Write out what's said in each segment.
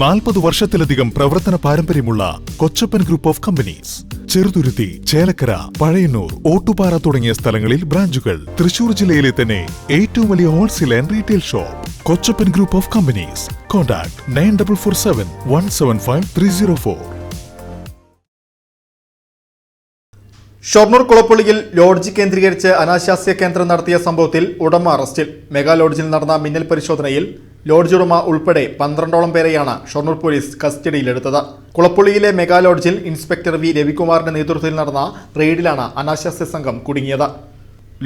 നാൽപ്പത് വർഷത്തിലധികം പ്രവർത്തന പാരമ്പര്യമുള്ള Kochappan group of companies. Cheruthuruthy Chelakkara Pazhayannur Ottupara തുടങ്ങിയ സ്ഥലങ്ങളിൽ ബ്രാഞ്ചുകൾ. തൃശൂർ ജില്ലയിലെ തന്നെ ഏറ്റവും വലിയ wholesale and retail shop. Kochappan group of companies. Contact nine double four seven one seven five three zero four. Shoranur കുളപ്പുള്ളിയിൽ lodge കേന്ദ്രീകരിച്ച് അനാശാസ്യ കേന്ദ്രം നടത്തിയ സംഭവത്തിൽ ഉടമ അറസ്റ്റിൽ. മെഗാ ലോഡ്ജിൽ നടന്ന മിന്നൽ പരിശോധനയിൽ ലോഡ്ജ് ഉടമ ഉൾപ്പെടെ പന്ത്രണ്ടോളം പേരെയാണ് ഷൊർണൂർ പോലീസ് കസ്റ്റഡിയിലെടുത്തത്. കുളപ്പുള്ളിയിലെ മെഗാ ലോഡ്ജിൽ ഇൻസ്പെക്ടർ വി രവികുമാറിന്റെ നേതൃത്വത്തിൽ നടന്ന റെയ്ഡിലാണ് അനാശാസ്യ സംഘം കുടുങ്ങിയത്.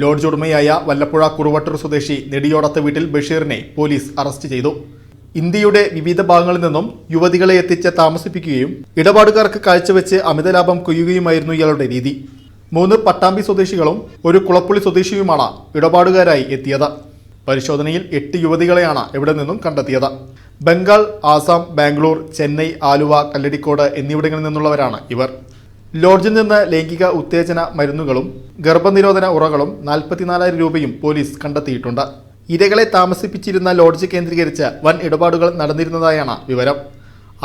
ലോഡ്ജ് ഉടമയായ വല്ലപ്പുഴ കുറുവട്ടൂർ സ്വദേശി നെടിയോടത്ത് വീട്ടിൽ ബഷീറിനെ പോലീസ് അറസ്റ്റ് ചെയ്തു. ഇന്ത്യയുടെ വിവിധ ഭാഗങ്ങളിൽ നിന്നും യുവതികളെ എത്തിച്ച് താമസിപ്പിക്കുകയും ഇടപാടുകാർക്ക് കാഴ്ചവെച്ച് അമിതലാഭം കൊയ്യുകയുമായിരുന്നു ഇയാളുടെ രീതി. മൂന്ന് പട്ടാമ്പി സ്വദേശികളും ഒരു കുളപ്പുള്ളി സ്വദേശിയുമാണ് ഇടപാടുകാരായി എത്തിയത്. പരിശോധനയിൽ എട്ട് യുവതികളെയാണ് ഇവിടെ നിന്നും കണ്ടെത്തിയത്. ബംഗാൾ ആസാം ബാംഗ്ലൂർ ചെന്നൈ ആലുവ കല്ലടിക്കോട് എന്നിവിടങ്ങളിൽ നിന്നുള്ളവരാണ് ഇവർ. ലോഡ്ജിൽ നിന്ന് ലൈംഗിക ഉത്തേജന മരുന്നുകളും ഗർഭനിരോധന ഉറകളും നാൽപ്പത്തിനാലായിരം രൂപയും പോലീസ് കണ്ടെത്തിയിട്ടുണ്ട്. ഇരകളെ താമസിപ്പിച്ചിരുന്ന ലോഡ്ജ് കേന്ദ്രീകരിച്ച് വൻ ഇടപാടുകൾ നടന്നിരുന്നതായാണ് വിവരം.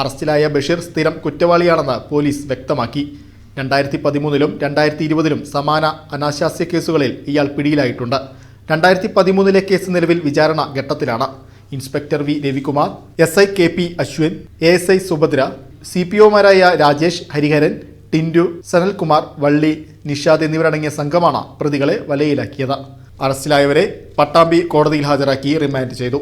അറസ്റ്റിലായ ബഷീർ സ്ഥിരം കുറ്റവാളിയാണെന്ന് പോലീസ് വ്യക്തമാക്കി. രണ്ടായിരത്തി പതിമൂന്നിലും രണ്ടായിരത്തി ഇരുപതിലും സമാന അനാശാസ്യ കേസുകളിൽ ഇയാൾ പിടിയിലായിട്ടുണ്ട്. രണ്ടായിരത്തി പതിമൂന്നിലെ കേസ് നിലവിൽ വിചാരണ ഘട്ടത്തിലാണ്. Inspector V Ravikumar S I K P Ashwin A S I Subhadra C P ഒമാരായ Rajesh Hariharan Tindu Sanalkumar Valli Nishad എന്നിവരടങ്ങിയ സംഘമാണ് പ്രതികളെ വലയിലാക്കിയത്. അറസ്റ്റിലായവരെ പട്ടാമ്പി കോടതിയിൽ ഹാജരാക്കി റിമാൻഡ് ചെയ്തു.